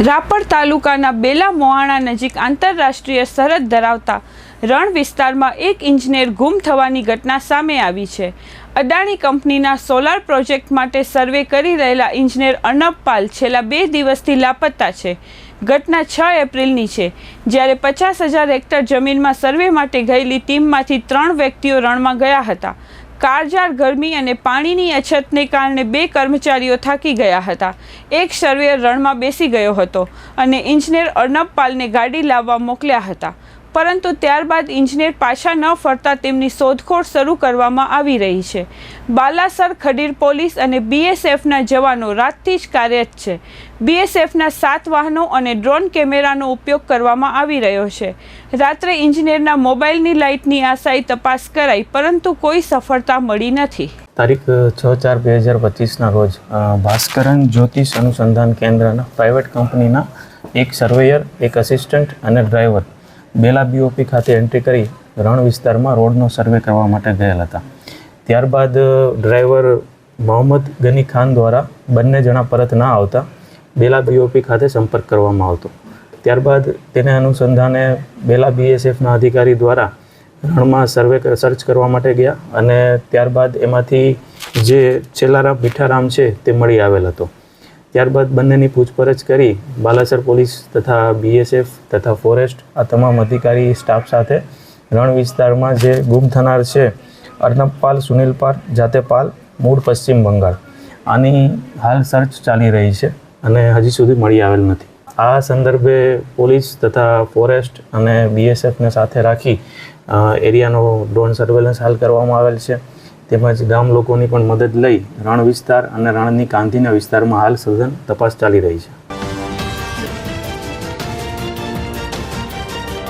રાપર તાલુકાના બેલા મોહાણા નજીક આંતરરાષ્ટ્રીય સરહદ ધરાવતા રણ વિસ્તારમાં એક ઇજનેર ગુમ થવાની ઘટના સામે આવી છે. અદાણી કંપનીના સોલાર પ્રોજેક્ટ માટે સર્વે કરી રહેલા ઇજનેર અર્ણબ પાલ છેલ્લા બે દિવસથી લાપતા છે. ઘટના છ એપ્રિલની છે. જ્યારે પચાસ હજાર હેક્ટર જમીનમાં સર્વે માટે ગયેલી ટીમમાંથી ત્રણ વ્યક્તિઓ રણમાં ગયા હતા. કાળઝાળ ગરમી અને પાણીની અછતને કારણે બે કર્મચારીઓ થાકી ગયા હતા. એક સર્વેયર રણમાં બેસી ગયો હતો અને ઇજનેર અર્ણબ પાલને ગાડી લાવવા મોકલ્યા હતા. પરંતુ ત્યારબાદ ઇજનેર પાછા ન ફરતા તેમની શોધખોળ શરૂ કરવામાં આવી રહી છે. બાલાસર, ખડીર પોલીસ અને બીએસએફના જવાનો રાતથી જ કાર્યરત છે. બીએસએફના સાત વાહનો અને ડ્રોન કેમેરાનો ઉપયોગ કરવામાં આવી રહ્યો છે. રાત્રે ઇજનેરના મોબાઈલની લાઇટની આશાએ તપાસ કરાઈ, પરંતુ કોઈ સફળતા મળી નથી. તારીખ, છ ચાર બે હજાર પચીસના રોજ ભાસ્કરન જ્યોતિષ અનુસંધાન કેન્દ્રના પ્રાઇવેટ કંપનીના એક સર્વેયર એક અસિસ્ટન્ટ અને ડ્રાઈવર બેલા બીઓપી ખાતે એન્ટ્રી કરી રણ વિસ્તારમાં રોડનો સર્વે કરવા માટે ગયેલા હતા. ત્યારબાદ ડ્રાઈવર મોહમ્મદ ગની ખાન દ્વારા બંને જણા પરત ના આવતા બેલા બીઓપી ખાતે સંપર્ક કરવામાં આવતો. ત્યારબાદ તેને અનુસંધાને બેલા બીએસએફના અધિકારી દ્વારા રણમાં સર્વે સર્ચ કરવા માટે ગયા અને ત્યારબાદ એમાંથી જે છેલ્લારામ મીઠારામ છે તે મળી આવેલ હતો. ત્યારબાદ બંનેની પૂછપરછ કરી બાલાસર પોલીસ તથા બીએસએફ તથા ફોરેસ્ટ આ તમામ અધિકારી સ્ટાફ સાથે રણ વિસ્તારમાં જે ગુમ થનાર છે અર્નબપાલ સુનિલપાલ જાતેપાલ પાલ જાતે મૂળ પશ્ચિમ બંગાળ. આની હાલ સર્ચ ચાલી રહી છે અને હજી સુધી મળી આવેલ નથી. આ સંદર્ભે પોલીસ તથા ફોરેસ્ટ અને બીએસએફને સાથે રાખી એરિયાનો ડ્રોન સર્વેલન્સ હાલ કરવામાં આવેલ છે. તેમજ ગામ લોકોની પણ મદદ લઈ રણ વિસ્તાર અને રણની કાંધીના વિસ્તારમાં હાલ સઘન તપાસ ચાલી રહી છે.